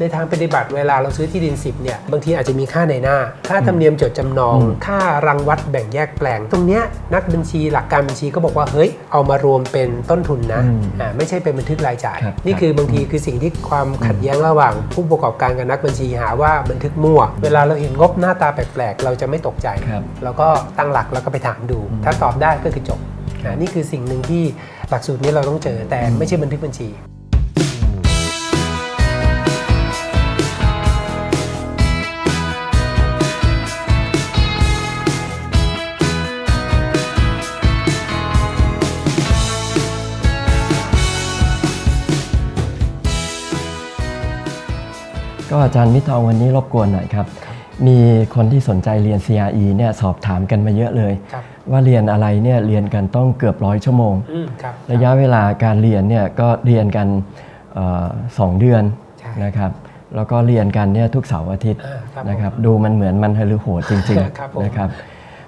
ในทางปฏิบัติเวลาเราซื้อที่ดิน 10เนี่ยบางทีอาจจะมีค่าในหน้า ค่าธรรมเนียมจดจำนองอืมค่ารังวัดแบ่งแยกแปลง ตรงเนี้ยนักบัญชีหลักการบัญชีก็บอกว่าเฮ้ยเอามารวมเป็นต้นทุนนะอืมอ่าไม่ใช่เป็นบันทึกรายจ่าย ครับนี่คือบางทีคือสิ่งที่ความขัดแย้งระหว่าง ผู้ประกอบการกับนักบัญชีหาว่าบันทึกมั่ว เวลาเราเห็นงบหน้าตาแปลกๆ เราจะไม่ตกใจ ครับ เราก็ตั้งหลักแล้วก็ไปถามดู ถ้าตอบได้ก็คือจบอ่านี่คือสิ่งหนึ่งที่หลักสูตรนี้เราต้องเจอแต่ไม่ใช่บันทึกบัญชี ก็อาจารย์มิตรทองวันนี้รบกวนหน่อยครับ มีคนที่สนใจเรียน CRE เนี่ยสอบถามกันมาเยอะเลยครับว่าเรียนอะไรเนี่ยเรียนกันต้องเกือบร้อยชั่วโมงอืมครับระยะเวลาการเรียนเนี่ยก็เรียนกันเออสองเดือนใช่นะครับแล้วก็เรียนกันเนี่ยทุกเสาร์อาทิตย์อ่าครับนะครับดูมันเหมือนมันฮลือโหดจริงครับผมๆนะครับ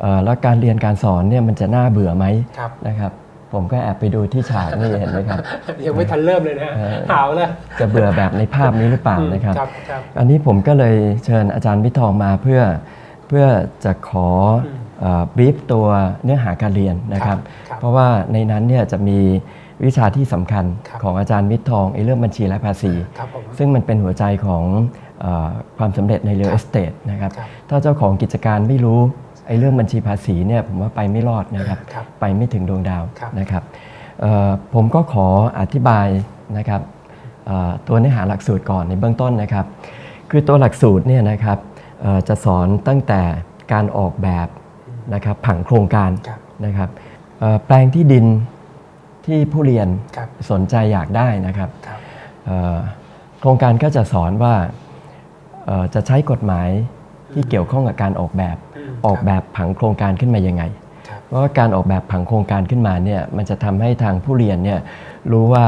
เอ่อแล้วการเรียนการสอนเนี่ยมันจะน่าเบื่อไหมครับนะครับ ผมก็แอบไปดูที่ฉากนี่เห็นไหมครับ ยังไม่ทันเริ่มเลยนะเออหาวแล้วจะเบื่อแบบในภาพนี้หรือเปล่าอืมนะครับครับครับ อันนี้ผมก็เลยเชิญอาจารย์วิทองมาเพื่อเพื่อจะขออืมบรีฟตัวเนื้อหาการเรียนนะครับครับ เพราะว่าในนั้นเนี่ยจะมีวิชาที่สำคัญครับของอาจารย์วิทองไอ้เรื่องบัญชีและภาษีครับผมซึ่งมันเป็นหัวใจของเออความสำเร็จในเรียลครัเอบสเตทนะครับครับ ถ้าเจ้าของกิจการไม่รู้ ไอ้เรื่องบัญชีภาษีเนี่ยผมว่าไปไม่รอดนะครับ ครับไปไม่ถึงดวงดาวครับ นะครับเอ่อผมก็ขออธิบายนะครับเอ่อตัวเนื้อหาหลักสูตรก่อนในเบื้องต้นนะครับ คือตัวหลักสูตรเนี่ยนะครับเอ่อจะสอนตั้งแต่การออกแบบนะครับผังโครงการครับ นะครับเอ่อแปลงที่ดินที่ผู้เรียนครับ สนใจอยากได้นะครับ ครับ เอ่อโครงการก็จะสอนว่าเอ่อจะใช้กฎหมายที่เกี่ยวข้องกับการออกแบบ อืมออกแบบผังโครงการขึ้นมายังไงครับเพราะว่าการออกแบบผังโครงการขึ้นมาเนี่ยมันจะทำให้ทางผู้เรียนเนี่ยรู้ว่า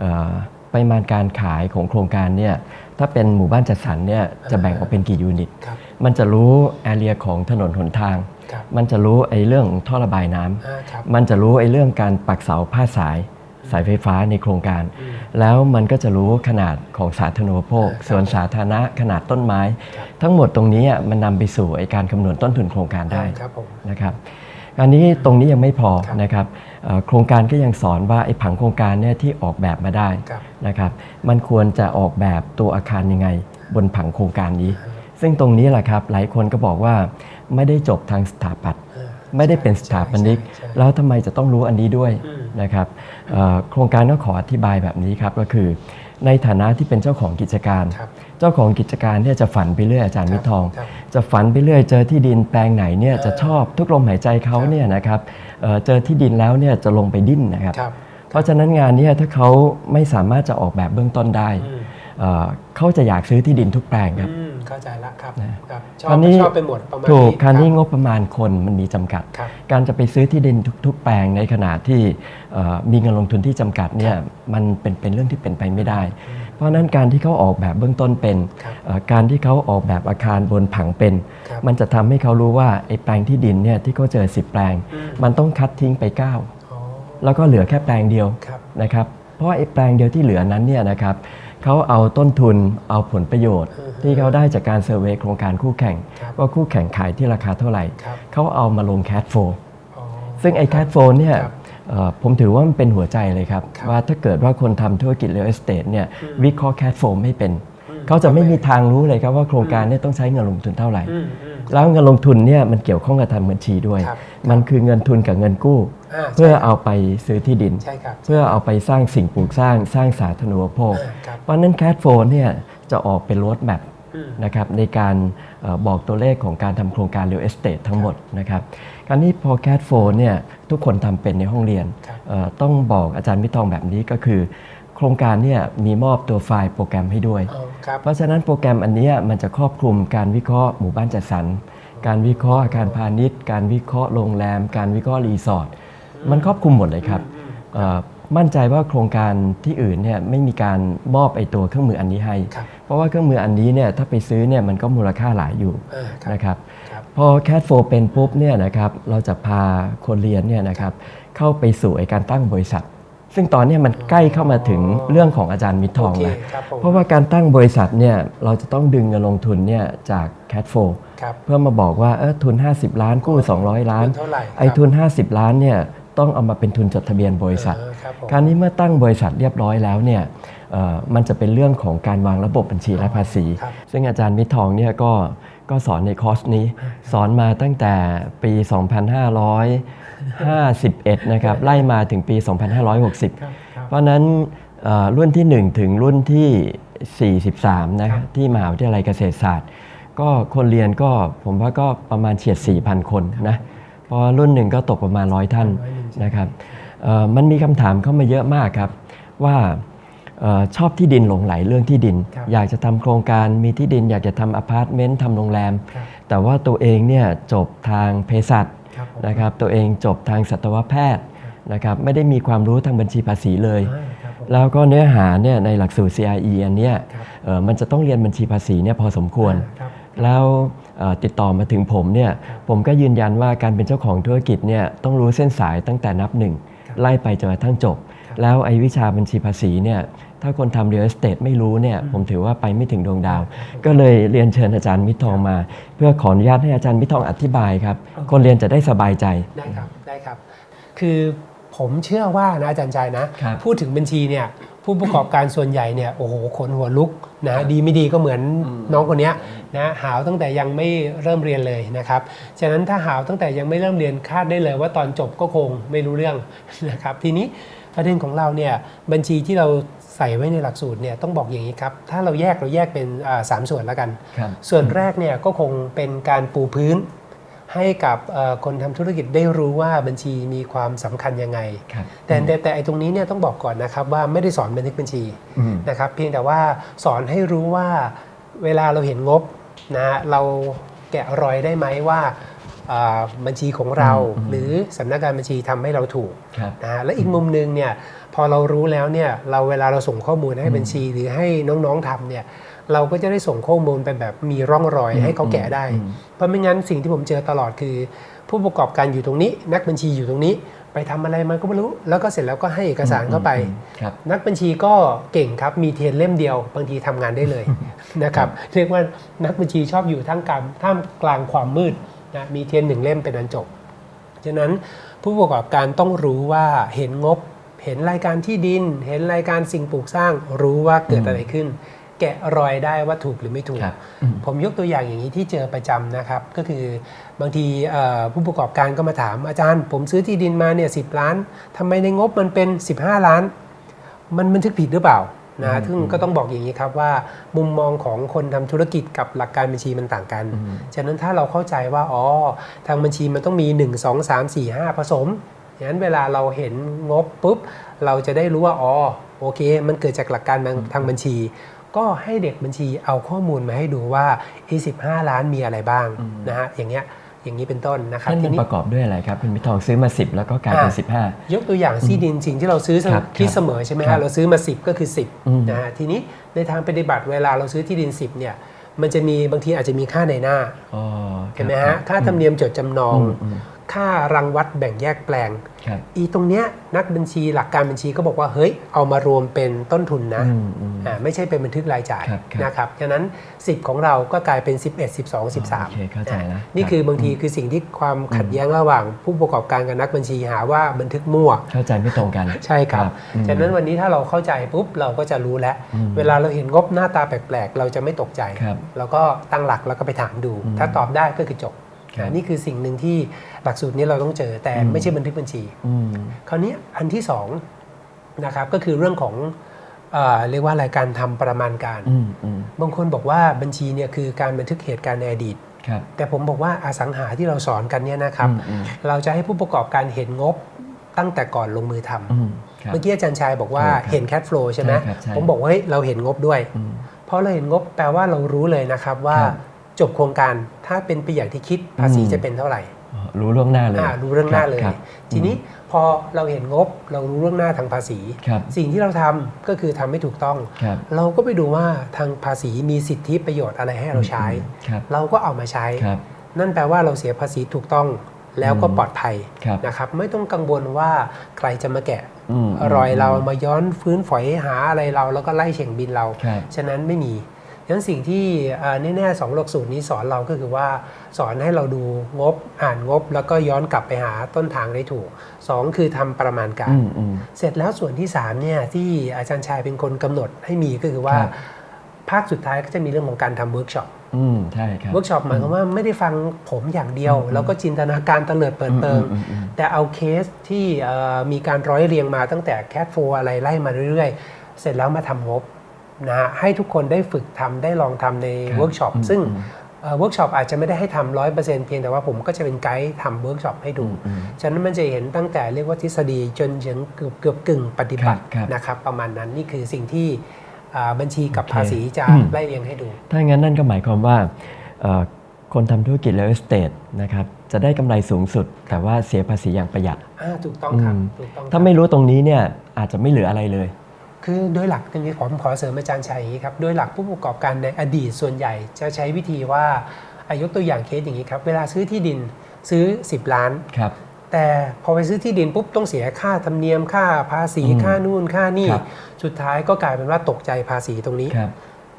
เอ่อปริมาณการขายของโครงการเนี่ยถ้าเป็นหมู่บ้านจัดสรรเนี่ยจะแบ่งออกเป็นกี่ยูนิตครับมันจะรู้แอเรียของถนนหนทางครับมันจะรู้ไอ้เรื่องท่อระบายน้ำอ่าครับมันจะรู้ไอ้เรื่องการปักเสาพาดสาย สายไฟฟ้าในโครงการอืมแล้วมันก็จะรู้ขนาดของสาธารณูปโภคครับสวนสาธารณะขนาดต้นไม้ครับทั้งหมดตรงนี้อะมันนำไปสู่ไอ้การคำนวณต้นทุนโครงการได้ครับผมนะครับอันนี้ตรงนี้ยังไม่พอครับนะครับเอ่อโครงการก็ยังสอนว่าไอ้ผังโครงการเนี่ยที่ออกแบบมาได้ครับนะครับมันควรจะออกแบบตัวอาคารยังไง บนผังโครงการนี้ ซึ่งตรงนี้แหละครับหลายคนก็บอกว่าไม่ได้จบทางสถาปัตย์อ่า ไม่ได้เป็นสถาปนิกใช่ใช่แล้วทำไมจะต้องรู้อันนี้ด้วยอืมนะครับเอ่อโครงการก็ขออธิบายแบบนี้ครับก็คือ ในฐานะที่เป็นเจ้าของกิจการครับเจ้าของกิจการเนี่ยจะฝันไปเรื่อยอาจารย์ครับมิตรทองครับจะฝันไปเรื่อยเจอที่ดินแปลงไหนเนี่ยเออจะชอบทุกลมหายใจเขาครับเนี่ยนะครับเอ่อเจอที่ดินแล้วเนี่ยจะลงไปดิ้นนะครับครับเพราะฉะนั้นงานเนี้ถ้าเขาไม่สามารถจะออกแบบเบื้องต้นได้อืมเอ่อเขาจะอยากซื้อที่ดินทุกแปลงครับอืม เข้าใจละครับนะ ครับชอคราบวนี้ ชอบไปหมดประมาณถูกนี้คราวนี้บงบประมาณคนมันมีจำกัด ครับ การจะไปซื้อที่ดินทุก ๆ แปลงในขณะที่เอ่อมีเงินลงทุนที่จำกัดเนี่ยมันเป็นเป็นเรื่องที่เป็นไปไม่ได้ เพราะฉะนั้นการที่เขาออกแบบเบื้องต้นเป็นครับเอ่อการที่เขาออกแบบอาคารบนผังเป็น ครับมันจะทำให้เขารู้ว่าไอ้แปลงที่ดินเนี่ยที่เขาเจอ 10 แปลง อืม มันต้องคัดทิ้งไป 9 อ๋อแล้วก็เหลือแค่แปลงเดียว ครับ นะครับเพราะว่าไอ้แปลงเดียวที่เหลือนั้นเนี่ยนะครับเขาเอาต้นทุนเอาผลประโยชน์ อือฮึ ที่เขาได้จากการเซอร์เวยโครงการคู่แข่งครับว่าคู่แข่งขายที่ราคาเท่าไหร่ครับเขาเอามาลงแคดโฟอ๋อซึ่งไอ้แคดโฟเนี่ยครับเอ่อผมถือว่ามันเป็นหัวใจเลยครับครับ ว่าถ้าเกิดว่าคนทำธุรกิจเรียลเอสเตทเนี่ยอืมวิเคราะห์แคดโฟไม่เป็นอืมเขาจะไม่มีทางรู้เลยครับว่าโครงการเนี่ยต้องใช้เงินลงทุนเท่าไหร่อืมอืมแล้วเงินลงทุนเนี่ยมันเกี่ยวข้องกับทางบัญชีด้วยครับมันคือเงินทุนกับเงินกู้าเพื่อใช่เอาไปซื้อที่ดินใช่ครับเพื่อเอาไปสร้างสิ่งปลูกสร้างสร้างสาธารณูปโภคอ่าครับเพราะฉะนั้นแคดโฟเนี่ยจะออกเป็นรถแมพอืม นะครับในการเออบอกตัวเลขของการทำโครงการ real estate ทั้งหมดนะครับคราวนี้พอ CAT 4เนี่ยทุกคนทำเป็นในห้องเรียนครับเอ่อต้องบอกอาจารย์มิตรทองแบบนี้ก็คือ โครงการเนี่ยมีมอบตัวไฟล์โปรแกรมให้ด้วยอ๋อครับเพราะฉะนั้นโปรแกรมอันเนี้ยมันจะครอบคลุมการวิเคราะห์หมู่บ้านจัดสรรการวิเคราะห์อาคารพาณิชย์ การวิเคราะห์โรงแรม การวิเคราะห์รีสอร์ทมันครอบคลุมหมดเลยครับเอ่อมั่นใจว่าโครงการที่อื่นเนี่ยไม่มีการมอบไอตัวเครื่องมืออันนี้ให้ค รับเพราะว่าเครื่องมืออันนี้เนี่ยถ้าไปซื้อเนี่ยมันก็มูลค่าหลายอยู่อ่าครับนะครับครับพอ CAT 4เป็นปุ๊บเนี่ยนะครับเราจะพาคนเรียนเนี่ยนะครับเข้าไปสู่ไอการตั้งบริษัท ซึ่งตอนเนี้ยมันใกล้เข้ามาถึงเรื่องของอาจารย์มิตรทองโอเคแล้วครับผมเพราะว่าการตั้งบริษัทเนี่ยเราจะต้องดึงเงินลงทุนเนี่ยจาก Cat ครับ4เพื่อมาบอกว่าเออทุน 50 ล้านกู้ 200 ล้านเท่าไหร่ไอ้ทุน 50 ล้านเนี่ยต้องเอามาเป็นทุนจดทะเบียนบริษัทอ่าครับผมการนี้เมื่อตั้งบริษัทเรียบร้อยแล้วเนี่ยเอ่อ มันจะเป็นเรื่องของการวางระบบบัญชีและภาษีครับซึ่งอาจารย์มิตรทองเนี่ยก็ก็สอนในคอร์สนี้ สอนมาตั้งแต่ปี 2551 นะครับ ไล่มาถึงปี 2560ครับครับเพราะฉะนั้นเอ่อรุ่นที่ 1 ถึงรุ่นที่ 43 นะครับที่มหาวิทยาลัยเกษตรศาสตร์ ก็คนเรียนก็ผมว่าก็ประมาณเฉียด 4,000 คนนะเพราะรุ่นหนึ่งก็ตกประมาณ100ท่านนะครับเอ่อมันมีคำถามเข้ามาเยอะมากครับว่าเออ ชอบที่ดินหลงไหลเรื่องที่ดินครับอยากจะทำโครงการมีที่ดิน อยากจะทำอพาร์ตเมนต์ทำโรงแรมครับแต่ว่าตัวเองเนี่ยจบทางเภสัชครับผมนะครับตัวเองจบทางสัตวแพทย์นะครับไม่ได้มีความรู้ทางบัญชีภาษีเลยอ่าครับผมแล้วก็เนื้อหาเนี่ยในหลักสูตร CRE อันเนี้ยครับเอ่อมันจะต้องเรียนบัญชีภาษีเนี่ยพอสมควรครับแล้วเอ่อติดต่อมาถึงผมเนี่ยผมก็ยืนยันว่าการเป็นเจ้าของธุรกิจเนี่ยต้องรู้เส้นสายตั้งแต่นับหนึ่งไล่ไปจนกระทั่งจบ แล้วไอ้วิชาบัญชีภาษีเนี่ย ถ้าคนทำเรียล e สเต e ไม่รู้เนี่ยผมถือว่าไปไม่ถึงดวงดาว ก็เลยเรียนเชิญอาจารย์มิตรทองมา เพื่อขออนุญาตให้อาจารย์มิตรทองอธิบายครับ คนเรียนจะได้สบายใจ ได้ครับได้ครับ คือผมเชื่อว่านะอาจารย์ชัยนะ ครับ พูดถึงบัญชีเนี่ยผู้ประกอบการส่วนใหญ่เนี่ยโอ้โหขนหัวลุกนะดีไม่ดีก็เหมือนน้องคนเนี้ยนะหาวตั้งแต่ยังไม่เริ่มเรียนเลยนะครับฉะนั้นถ้าหาวตั้งแต่ยังไม่เริ่มเรียนคาดได้เลยว่าตอนจบก็คงไม่รู้เรื่องนะครับทีนี้ ประเด็นของเราเนี่ยบัญชีที่เราใส่ไว้ในหลักสูตรเนี่ยต้องบอกอย่างนี้ครับ ถ้าเราแยกเราแยกเป็นอ่าสามส่วนแล้วกันครับส่วนแรกเนี่ยก็คงเป็นการปูพื้น ให้กับเอ่อคนทำธุรกิจได้รู้ว่าบัญชีมีความสำคัญยังไงครับแต่แต่แต่ไอ้ตรงนี้เนี่ยต้องบอกก่อนนะครับว่าไม่ได้สอนบันทึกบัญชีอืมนะครับเพียงแต่ว่าสอนให้รู้ว่าเวลาเราเห็นงบนะเราแกะรอยได้ไหมว่าอ่า บัญชีของเราอืมหรือสำนักงานบัญชีทำให้เราถูกครับนะฮะและอีกมุมหนึ่งเนี่ยพอเรารู้แล้วเนี่ยเราเวลาเราส่งข้อมูลให้บัญชีหรือให้น้องๆทำเนี่ยเราก็จะได้ส่งข้อมูลไปแบบมีร่องรอยให้เขาแกะได้อืมเพราะไม่งั้นสิ่งที่ผมเจอตลอดคือ ผู้ประกอบการอยู่ตรงนี้ นักบัญชีอยู่ตรงนี้ ไปทำอะไรมันก็ไม่รู้ แล้วก็เสร็จแล้วก็ให้เอกสารเข้าไปอืมครับนักบัญชีก็เก่งครับมีเทียนเล่มเดียว บางทีทำงานได้เลยนะครับเรียกว่านักบัญชีชอบอยู่ท่ามกลางท่ามกลางความมืด นะมีเทียนหนึ่งเล่มเป็นอันจบ ฉะนั้นผู้ประกอบการต้องรู้ว่าเห็นงบ เห็นรายการที่ดิน เห็นรายการสิ่งปลูกสร้าง รู้ว่าเกิดอะไรขึ้น แกะรอยได้ว่าถูกหรือไม่ถูกครับอืมผมยกตัวอย่างอย่างนี้ที่เจอประจำนะครับ ก็คือบางทีเอ่อผู้ประกอบการก็มาถามอาจารย์ ผมซื้อที่ดินมาเนี่ยสิล้านทำไมในงบมันเป็น 15 ล้าน มันบันทึกผิดหรือเปล่า นะซึ่งก็ต้องบอกอย่างนี้ครับว่า มุมมองของคนทำธุรกิจกับหลักการบัญชีมันต่างกัน ฉะนั้นถ้าเราเข้าใจว่าอ๋อทางบัญชีมันต้องมี 1 2 3 4 5 ผสมอย่างนั้นเวลาเราเห็นงบปุ๊บ เราจะได้รู้ว่าอ๋อโอเค มันเกิดจากหลักการทางทางบัญชี ก็ให้เด็กบัญชีเอาข้อมูลมาให้ดูว่าไอ้15ล้านมีอะไรบ้างนะฮะอย่างเงี้ย อย่างนี้เป็นต้นนะครับท่านทีมันนี้ประกอบด้วยอะไรครับคุณมิตรทองซื้อมา 10 แล้วก็กลายเป็นอ่า15 ยกตัวอย่างที่ดินสิ่งที่เราซื้อครับคิดเสมอใช่ไหมครัฮะบเราซื้อมา 10 ก็คืออืม10นะฮะทีนี้ในทางปฏิบัติเวลาเราซื้อที่ดิน 10เนี่ยมันจะมีบางทีอาจจะมีค่าในหน้าอ๋อเห็นไหมครัฮะบค่าธรรมเนียมจดจำนองอืมอืม ค่ารังวัดแบ่งแยกแปลงครับอีตรงเนี้ยนักบัญชีหลักการบัญชีก็บอกว่าเฮ้ยเอามารวมเป็นต้นทุนนะอืมอืมอ่าไม่ใช่เป็นบันทึกรายจ่ายครับครับนะครับฉะนั้น 10 ของเราก็กลายเป็น 11 12โอเคเข้าใจ13แล้วนี่ครับคือบางทีคือสิ่งที่ความขัดแย้งระหว่าง ผู้ประกอบการกับนักบัญชีหาว่าบันทึกมั่ว เข้าใจไม่ตรงกันใช่ครับอืมฉะนั้นวันนี้ถ้าเราเข้าใจปุ๊บเราก็จะรู้แล้วอืมเวลาเราเห็นงบหน้าตาแปลกๆ เราจะไม่ตกใจครับเราก็ตั้งหลักแล้วก็ไปถามดูอืมถ้าตอบได้ก็คือจบ ครับนี่คือสิ่งหนึ่งที่หลักสูตรนี้เราต้องเจอแต่อืมไม่ใช่บันทึกบัญชีอืมคราวนี้อันที่สองนะครับก็คือเรื่องของเอ่อเรียกว่าอะไรการทำประมาณการอืมอืมบางคนบอกว่าบัญชีเนี่ยคือการบันทึกเหตุการณ์ในอดีตครับแต่ผมบอกว่าอสังหาที่เราสอนกันเนี่ยนะครับอืมอืมเราจะให้ผู้ประกอบการเห็นงบตั้งแต่ก่อนลงมือทำอืมครับเมื่อกี้อาจารย์ชายบอกว่าใช่ครับเห็นแค t โฟล w ใช่ไหมใช่ครับใช่ผมบอกว่าเฮ้ยเราเห็นงบด้วยอืมเพราะเราเห็นงบแปลว่าเรารู้เลยนะครับว่าครับ จบโครงการถ้าเป็นไปอย่างที่คิดภาษีอืมจะเป็นเท่าไหร่อ๋อรู้ล่วงหน้าเลยอ่ารู้เรื่องหน้าเลยครับทีนี้พอเราเห็นงบเรารู้เรื่องหน้าทางภาษีครับสิ่งที่เราทำก็คือทำให้ถูกต้องครับเราก็ไปดูว่าทางภาษีมีสิทธิประโยชน์อะไรให้เราใช้ครับเราก็เอามาใช้ครับนั่นแปลว่าเราเสียภาษีถูกต้องแล้วก็อืมปลอดภัยครับนะครับไม่ต้องกังวลว่าใครจะมาแกะอืมรอยเรามาย้อนฟื้นฝอยหาอะไรเราแล้วก็ไล่เฉ่งบินเราครับฉะนั้นไม่มี ดังนั้นสิ่งที่เอ่อแน่ๆสองหลักสูตรนี้สอนเราก็คือว่า สอนให้เราดูงบอ่านงบ แล้วก็ย้อนกลับไปหาต้นทางได้ถูกสองคือทำประมาณการอืมอืมเสร็จแล้วส่วนที่3เนี่ยที่อาจารย์ชายเป็นคนกำหนดให้มีก็คือว่าครับภาคสุดท้ายก็จะมีเรื่องของการทำเวิร์กช็อปอืมใช่ครับเวิร์กช็อปหมายความว่าไม่ได้ฟังผมอย่างเดียว แล้วก็จินตนาการเตลิดเปิดเปิงอืมอืมอืมแต่เอาเคสที่เอ่อมีการร้อยเรียงมาตั้งแต่แค t โฟอะไรไล่มาเรื่อยๆ เสร็จแล้วมาทำงบ นะฮะให้ทุกคนได้ฝึกทำได้ลองทำในครับเวิร์กช็อปอืมซึ่งอืมเวิร์กช็อปอาจจะไม่ได้ให้ทำร้อยเปอร์เซ็นต์เพียงแต่ว่าผมก็จะเป็นไกด์ทำเวิร์กช็อปให้ดูอืมฉะนั้นมันจะเห็นตั้งแต่เรียกว่าทฤษฎีจนถึงเกือบเกือบกึ่งปฏิบัติครับครับนะครับประมาณนั้นนี่คือสิ่งที่อ่าบัญชีกับโอเคภาษีจะอืมไล่เรียงให้ดู ถ้าอย่างนั้นนั่นก็หมายความว่าเอ่อคนทำธุรกิจ real estate นะครับจะได้กำไรสูงสุด แต่ว่าเสียภาษีอย่างประหยัดอ่าถูกต้องครับอืมถูกต้องครับถ้าไม่รู้ตรงนี้เนี่ยอาจจะไม่เหลืออะไรเลย คือโดยหลักตรงนี้ผมขอเสริมอาจารย์ชัยอย่างนี้ครับ โดยหลักผู้ประกอบการในอดีตส่วนใหญ่จะใช้วิธีว่าอายกตัวอย่างเคสอย่างนี้ครับ เวลาซื้อที่ดินซื้อ 10 ล้านครับแต่พอไปซื้อที่ดินปุ๊บต้องเสียค่าธรรมเนียมค่าภาษีอืมค่านู่นค่านี่ครับสุดท้ายก็กลายเป็นว่าตกใจภาษีตรงนี้ครับ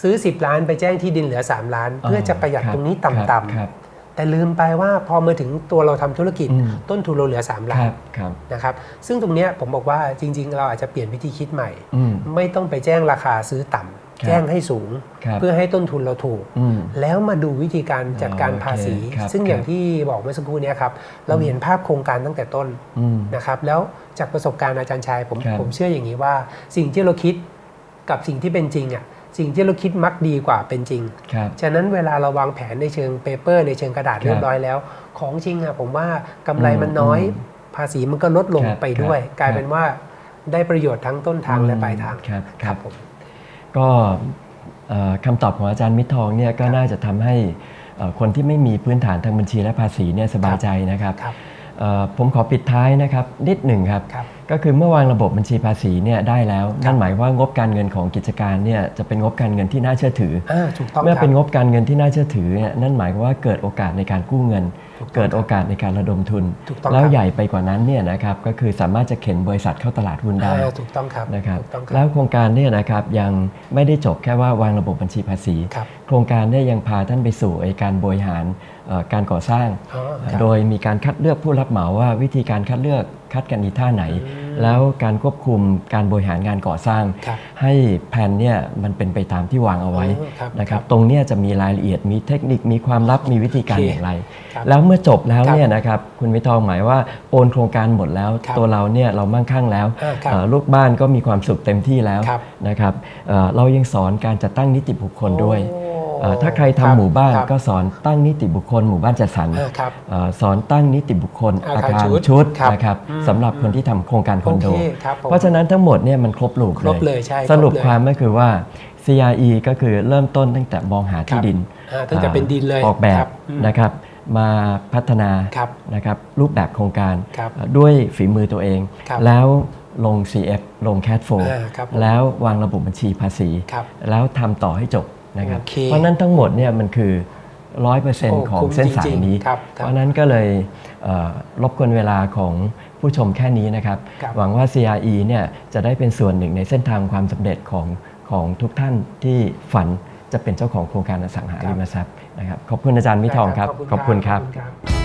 ซื้อ 10 ล้านไปแจ้งที่ดินเหลือ 3 ล้าน เพื่อจะประหยัดคบตรงนี้ครับต่ำครับๆ แต่ลืมไปว่าพอมาถึงตัวเราทำธุรกิจอืมต้นทุนเราเหลือ3คล้ารันบครับนะครับซึ่งตรงเนี้ยผมบอกว่าจริง ๆ เราอาจจะเปลี่ยนวิธีคิดใหม่อืมไม่ต้องไปแจ้งราคาซื้อต่ำครับแจ้งให้สูงครับเพื่อให้ต้นทุนเราถูกอืมแล้วมาดูวิธีการจัดการอ๋อโอเคภาษีครับซึ่งอย่างครับที่บอกเมื่อสักครู่เนี้ยครับเราเห็นภาพโครงการตั้งแต่ต้นอืมนะครับแล้วจากประสบการณ์อาจารย์ชายผมครับผมเชื่ออย่างนี้ว่า สิ่งที่เราคิดกับสิ่งที่เป็นจริงอะ สิ่งที่เราคิดมักดีกว่าเป็นจริงครับฉะนั้นเวลาเราวางแผนในเชิงเปเปอร์ในเชิงกระดาษครับเรียบร้อยแล้ว ของจริงอะผมว่ากำไรมันน้อยอืมภาษีมันก็ลดลงครับไปด้วยครับกลายเป็นว่าได้ประโยชน์ทั้งต้นทางและปลายทางครับคครัรับบผมก็เอ่อคำตอบของอาจารย์มิตรทองเนี่ยก็น่าจะทำให้เอ่อคนที่ไม่มีพื้นฐานทางบัญชีและภาษีเนี่ยสบายใจนะครับครับเอ่อผมขอปิดท้ายนะครับนิดหนึ่งครับครับ ก็คือเมื่อวางระบบบัญชีภาษีเนี่ยได้แล้วนั่นหมายว่างบการเงินของกิจการเนี่ยจะเป็นงบการเงินที่น่าเชื่อถืออ่าถูกต้องเมื่อครับเป็นงบการเงินที่น่าเชื่อถือเนี่ยนั่นหมายความว่าเกิดโอกาสในการกู้เงินถูกต้องเกิดโอกาสในการระดมทุนถูกต้องแล้วครับใหญ่ไปกว่านั้นเนี่ยนะครับก็คือสามารถจะเข็นบริษัทเข้าตลาดหุ้นได้อ่าถูกต้องครับนะครับถูกต้องคแล้รับวโครงการเนี่ยนะครับยังไม่ได้จบแค่ว่าวางระบบบัญชีภาษีครับโครงการเนี่ยยังพาท่านไปสู่ไอ้การบริหารเอ่อการก่อสร้างอ๋อครับโดยมีการคัดเลือกผู้รับเหมาว่าวิธีการคัดเลือก คัดกันอีท่าไหนอืมแล้วการควบคุมการบริหารงานก่อสร้างครับให้แผนเนี่ยมันเป็นไปตามที่วางเอาไว้อืมครับนะครับครับตรงเนี้ยจะมีรายละเอียดมีเทคนิคมีความลับมีวิธีการโอเคอย่างไรครับแล้วเมื่อจบแล้วครับเนี่ยนะครับคุณวิทองหมายว่าโอนโครงการหมดแล้วครับตัวเราเนี่ยเรามั่งคั่งแล้วอ่าครับเอ่อลูกบ้านก็มีความสุขเต็มที่แล้วครับนะครับเอ่อเรายังสอนการจัดตั้งนิติบุคคลด้วยโอ้เอ่อ ถ้าใครคทำรับหมู่บ้านครับก็สอนตั้งนิติบุคคลหมู่บ้านจัดสรรอ่าครับเอ่อสอนตั้งนิติบุคคลอาอาคารคารชุดชุดครับนะครับอืมสำหรับคนที่ทำโครงการคอนโดโอเคครับผมเพราะฉะนั้นทั้งหมดเนี่ยมันครบลูกครบเลยใช่สรุปครบเลยความก็คือว่า CRE ก็คือเริ่มต้นตั้งแต่มองหาที่ดินอ่าตั้งแต่เป็นดินเลยออกแบครับบอืมนะครับมาพัฒนาครับนะครับรูปแบบโครงการครับเอ่อด้วยฝีมือตัวเองครับแล้วลง CF ลง CAT อ่าครับผมแล้ววางระบบบัญชีภาษีครับแล้วทำต่อให้จบ นะครับโอเคเพราะฉะนั้นทั้งหมดเนี่ยมันคือโอ้100%ของคุ้มเส้นสาจริยงๆนี้ครับครับเพราะฉะนั้นก็เลยเอ่อรบกวนเวลาของผู้ชมแค่นี้นะครับครับ หวังว่า CRE เนี่ยจะได้เป็นส่วนหนึ่งในเส้นทางความสำเร็จของของทุกท่านที่ฝันจะเป็นเจ้าของโครงการอสังหาริมทรัพย์นะครับ ขอบคุณอาจารย์มิทองครับ ขอบคุณครับขอบคุณครับ